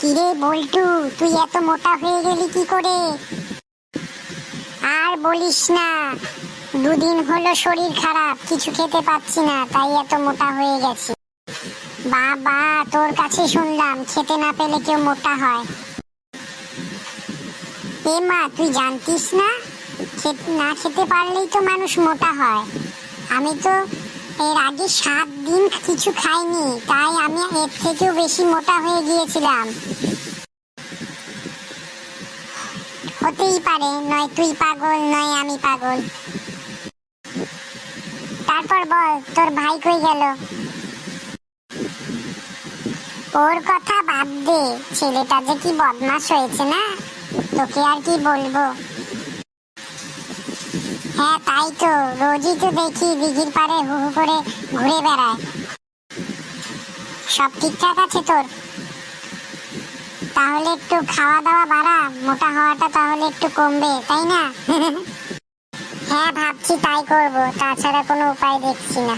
কিরে বল্টু, তুই এত মোটা হয়ে গেলি কি করে? আর বলিস না, দুদিন হলো শরীর খারাপ, কিছু খেতে পাচ্ছি না, তাই এত মোটা হয়ে গেছি। বাবা, তোর কাছে শুনলাম, খেতে না পেলে কেউ মোটা হয়। এ মা, তুই জানতিস না? না খেতে পারলেই তো মানুষ মোটা হয়। আমি তো এর আগে সাত দিন কিছু খাইনি, তাই আমি এর থেকেও বেশি মোটা হয়ে গিয়েছিলাম। হতেই পারে, নয় তুই পাগল, নয় আমি পাগল। তারপর বল, তোর ভাই কই গেল? ওর কথা বাদ দে, ছেলেটা যে কি বদমাস হয়েছে না? তোকে আর কি বলব? হ্যাঁ তাই তো। রোজই তো দেখি দিঘির পাড়ে হু হু করে ঘুরে বেড়ায়। সব ঠিকঠাক আছে তোর? তাহলে একটু খাওয়া দাওয়া বাড়া, মোটা হওয়াটা তাহলে একটু কমবে, তাই না? হ্যাঁ ভাবছি তাই করব, তাছাড়া কোনো উপায় দেখছি না।